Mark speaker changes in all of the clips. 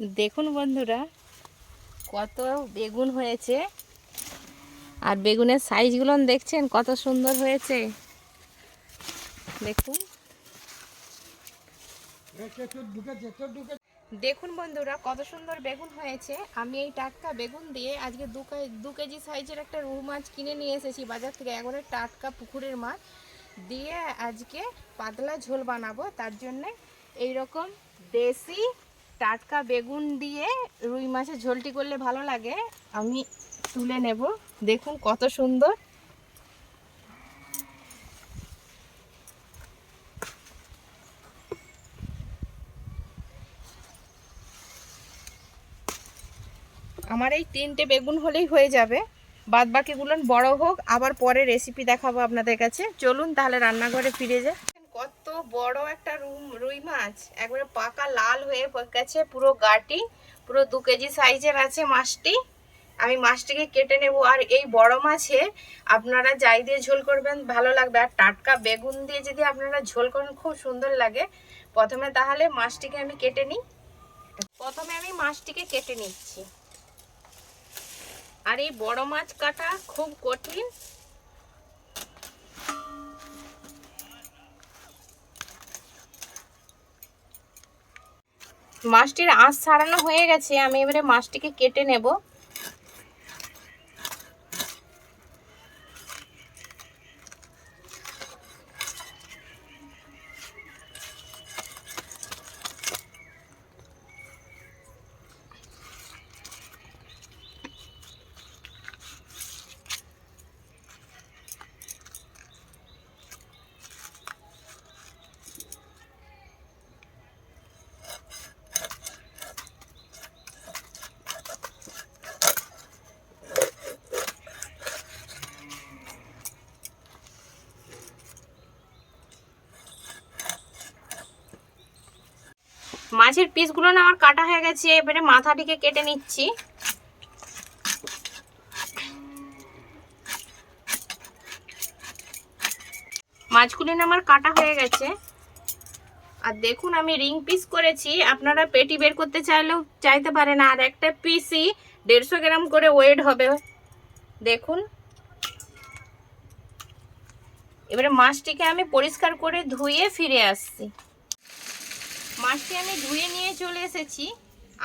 Speaker 1: দেখুন বন্ধুরা, কত বেগুন হয়েছে। আর বেগুনের সাইজগুলো দেখছেন, কত সুন্দর হয়েছে। দেখুন। দেখুন বন্ধুরা, কত সুন্দর বেগুন হয়েছে। আমি এই টাটকা বেগুন দিয়ে আজকে দু কেজি সাইজের একটা রুই মাছ কিনে নিয়ে এসেছি বাজার থেকে, একবারে টাটকা পুকুরের মাছ। দিয়ে আজকে পাতলা ঝোল বানাবো, তার জন্যে এই রকম দেশি টাটকা বেগুন দিয়ে রুই মাছের ঝোলটি করলে ভালো লাগে। আমি তুলে নেব। দেখুন কত সুন্দর। আমার এই তিনটে বেগুন হলেই হয়ে যাবে। বাদ বাকিগুলো বড় হোক, আবার পরে রেসিপি দেখাবো আপনাদের কাছে। চলুন তাহলে রান্নাঘরে ফিরে কত বড় একটা রুম, রুই মাছ। একবারে পাকা লাল হয়ে গেছে পুরো গাটি। পুরো দু কেজি সাইজের আছে মাছটি। আমি মাছটিকে কেটে নেব। আর এই বড় মাছে আপনারা যাই দিয়ে ঝোল করবেন, ভালো লাগবে। আর টাটকা বেগুন দিয়ে যদি আপনারা ঝোল করেন, খুব সুন্দর লাগে। প্রথমে তাহলে মাছটিকে আমি কেটে নিই। প্রথমে আমি মাছটিকে কেটে নিচ্ছি। আর এই বড় মাছ কাটা খুব কঠিন। মাছটির আঁশ ছাড়ানো হয়ে গেছে আমি এবারে মাছটিকে কেটে নেব। মাছের পিসগুলো না আমার কাটা হয়ে গেছে, এবারে মাথাটিকে কেটে নিচ্ছি। মাছগুলো না আমার কাটা হয়ে গেছে। আর দেখুন, আমি রিং পিস করেছি, আপনারা পেটি বের করতে চাইলেও চাইতে পারেন, আর একটা পিসই দেড়শো গ্রাম করে ওয়েট হবে। দেখুন। এবারে মাছটিকে আমি পরিষ্কার করে ধুয়ে ফিরে আসছি। মাছটি আমি ধুয়ে নিয়ে চলে এসেছি।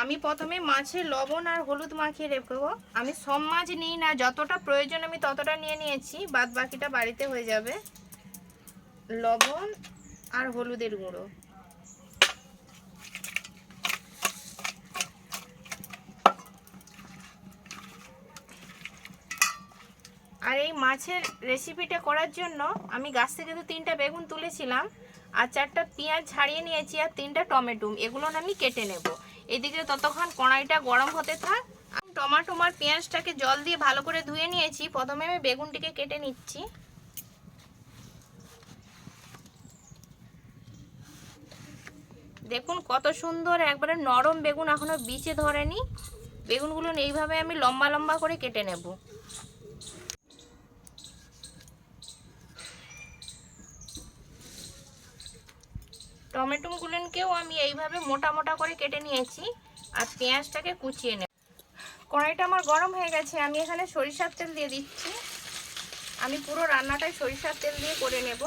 Speaker 1: আমি প্রথমে মাছের লবণ আর হলুদ মাখিয়ে রেখেবো। আমি সব মাছ নিই না, যতটা প্রয়োজন আমি ততটা নিয়ে নিয়েছি বাদ বাকিটা বাড়িতে হয়ে যাবে। লবণ আর হলুদের গুঁড়ো। আর এই মাছের রেসিপিটা করার জন্য আমি গাছ থেকে তো তিনটা বেগুন তুলেছিলাম। আর চারটা পেঁয়াজ ছাড়িয়ে নিয়েছি আর তিনটা টমেটো এগুলো আমি কেটে নেব। এদিকে ততক্ষণ কড়াইটা গরম হতে থাক। টমাটো আর পেঁয়াজটাকে জল দিয়ে ভালো করে ধুয়ে নিয়েছি। প্রথমে আমি বেগুনটিকে কেটে নিচ্ছি। দেখুন কত সুন্দর, একবারে নরম বেগুন এখনও বিচে ধরেনি। বেগুনগুলো এইভাবে আমি লম্বা লম্বা করে কেটে নেব। টমেটোগুলোকেও আমি এইভাবে মোটা মোটা করে কেটে নিয়েছি আর পেঁয়াজটাকে কুচিয়ে নেব। কড়াইটা আমার গরম হয়ে গেছে, আমি এখানে সরিষার তেল দিয়ে দিচ্ছি। আমি পুরো রান্নাটাই সরিষার তেল দিয়ে করে নেব।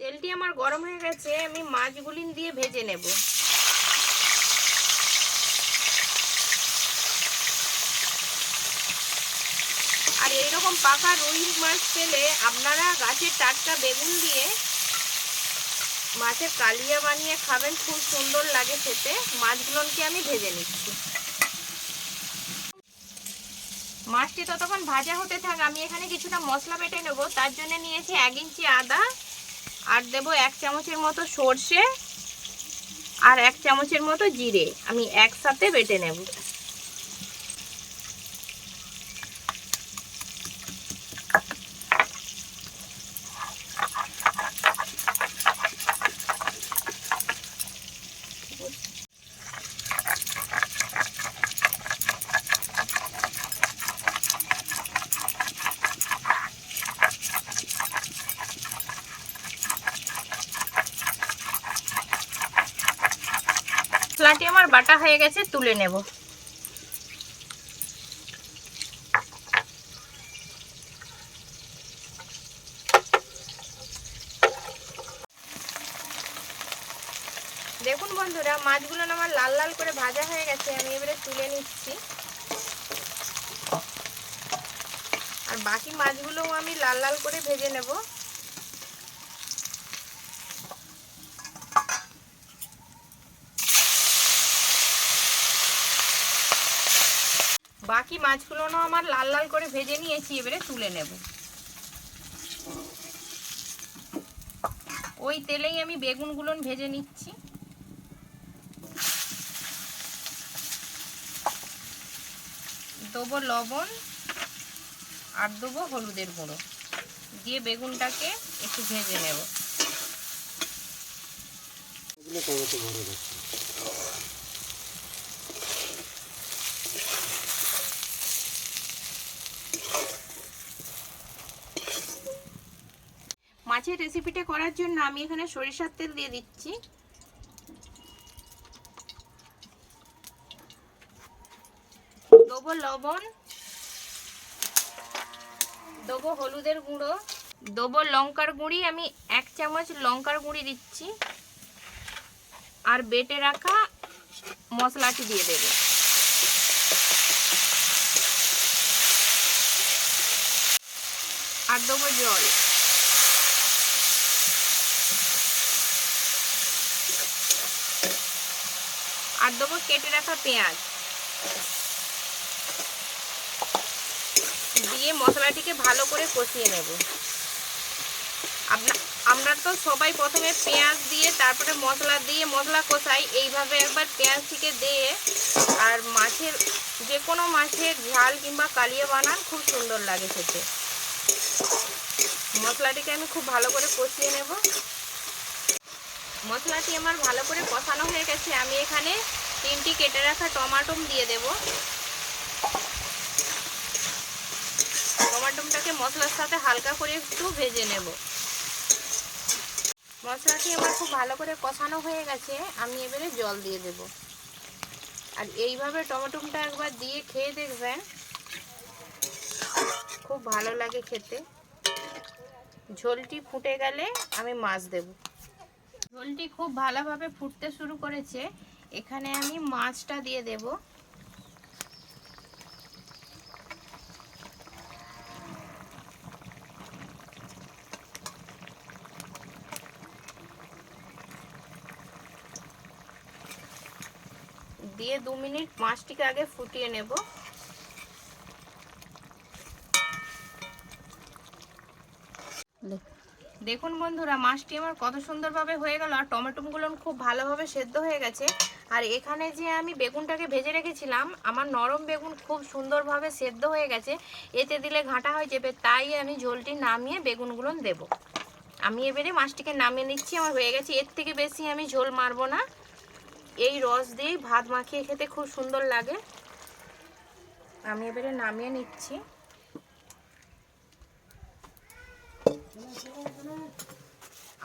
Speaker 1: তেলটি আমার গরম হয়ে গেছে, আমি মাছগুলি দিয়ে ভেজে নেব। আর এইরকম পাকা রুই মাছ পেলে আপনারা গাছের টাটকা বেগুন দিয়ে মাছের কালিয়া বানিয়ে খাবেন, খুব সুন্দর লাগে খেতে। মাছগুলোকে আমি ভেজে নিচ্ছি। মাছটি ততক্ষণ ভাজা হতে থাক, আমি এখানে কিছুটা মশলা বেটে নেব। তার জন্য নিয়েছি এক ইঞ্চি আদা, আর দেব এক চামচের মতো সর্ষে, আর এক চামচের মতো জিরে। আমি একসাথে বেটে নেব। আমার বাটা হয়ে গেছে, তুলে নেব। দেখুন বন্ধুরা, মাছগুলো আমার লাল লাল করে ভাজা হয়ে গেছে, আমি এবারে তুলে নিচ্ছি। আর বাকি মাছগুলোও আমি লাল লাল করে ভেজে নেব। বাকি মাছগুলো আমার লাল লাল করে ভেজে নিয়েছি, এবারে তুলে নেব। ওই তেলেই আমি বেগুনগুলো ভেজে নিচ্ছি। দেবো লবণ আর দেবো হলুদের গুঁড়ো। দিয়ে বেগুনটাকে একটু ভেজে নেব। মাছের রেসিপিটা করার জন্য আমি এখানে সরিষার তেল দিয়ে দিচ্ছি। দেবো লবণ, দেবো হলুদের গুঁড়ো, দেবো লঙ্কার গুঁড়ি, আমি এক চামচ লঙ্কার গুঁড়ি দিচ্ছি। আর বেটে রাখা মশলাটি দিয়ে দেবো। আর দেবো জল। আর দেবো, কেটে রাখা পেঁয়াজ। দিয়ে মশলাটিকে ভালো করে কষিয়ে নেব। আমরা তো সবাই প্রথমে পেঁয়াজ দিয়ে, তারপরে মশলা দিয়ে মশলা কষাই। এইভাবে একবার পেঁয়াজটিকে দিয়ে আর মাছের যে কোনো মাছের ঝাল কিংবা কালিয়ে বানান খুব সুন্দর লাগে খেতে। মশলাটিকে আমি খুব ভালো করে কষিয়ে নেব। মশলাটি আমার ভালো করে কষানো হয়ে গেছে। আমি এখানে তিনটি কেটে রাখা টমাটোম দিয়ে দেব। টমাটোমটাকে মশলার সাথে হালকা করে একটু ভেজে নেব। মশলাটি আমার খুব ভালো করে কষানো হয়ে গেছে। আমি এবারে জল দিয়ে দেব। আর এইভাবে টমাটোমটা একবার দিয়ে খেয়ে দেখবেন। খুব ভালো লাগে খেতে। ঝোলটি ফুটে গেলে আমি মাছ দেব। ঝোলটি খুব ভালোভাবে ফুটতে শুরু করেছে। এখানে আমি মাছটা দিয়ে দেব। দিয়ে দু মিনিট মাছটিকে আগে ফুটিয়ে নেব। দেখুন বন্ধুরা, মাছটি আমার কত সুন্দরভাবে হয়ে গেল, আর টমেটোগুলো খুব ভালোভাবে সেদ্ধ হয়ে গেছে। আর এখানে যে আমি বেগুনটাকে ভেজে রেখেছিলাম, আমার নরম বেগুন খুব সুন্দরভাবে সেদ্ধ হয়ে গেছে। এতে দিলে ঘাঁটা হয়ে যাবে, তাই আমি ঝোলটি নামিয়ে বেগুনগুলো দেব। আমি এবারে মাছটিকে নামিয়ে নিচ্ছি, আমার হয়ে গেছে। এর থেকে বেশি আমি ঝোল মারবো না। এই রস দিয়েই ভাত মাখিয়ে খেতে খুব সুন্দর লাগে। আমি এবারে নামিয়ে নিচ্ছি।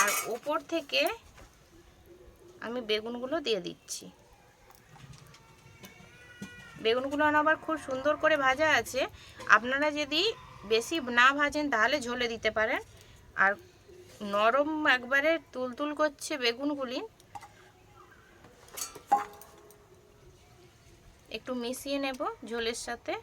Speaker 1: আর ওপর থেকে আমি বেগুনগুলো দিয়ে দিচ্ছি। বেগুনগুলো আবার খুব সুন্দর করে ভাজা আছে। আপনারা যদি বেশি না ভাজেন তাহলে ঝোলে দিতে পারেন। আর নরম একবারে তুলতুল করছে বেগুনগুলি, একটু মিশিয়ে নেব ঝোলের সাথে।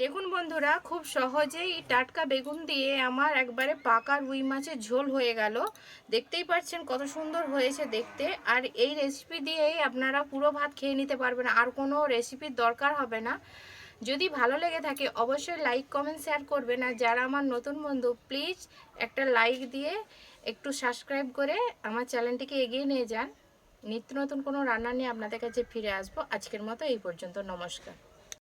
Speaker 1: দেখুন বন্ধুরা, খুব সহজেই টাটকা বেগুন দিয়ে আমার একবারে পাকা রুই মাছের ঝোল হয়ে গেল। দেখতেই পাচ্ছেন কত সুন্দর হয়েছে দেখতে। আর এই রেসিপি দিয়েই আপনারা পুরো ভাত খেয়ে নিতে পারবেন, আর কোনো রেসিপির দরকার হবে না। যদি ভালো লেগে থাকে, অবশ্যই লাইক কমেন্ট শেয়ার করবেন। আর যারা আমার নতুন বন্ধু প্লিজ একটা লাইক দিয়ে একটু সাবস্ক্রাইব করে আমার চ্যানেলটিকে এগিয়ে নিয়ে যান। নিত্য নতুন কোনো রান্না নিয়ে আপনাদের কাছে ফিরে আসব। আজকের মতো এই পর্যন্ত, নমস্কার।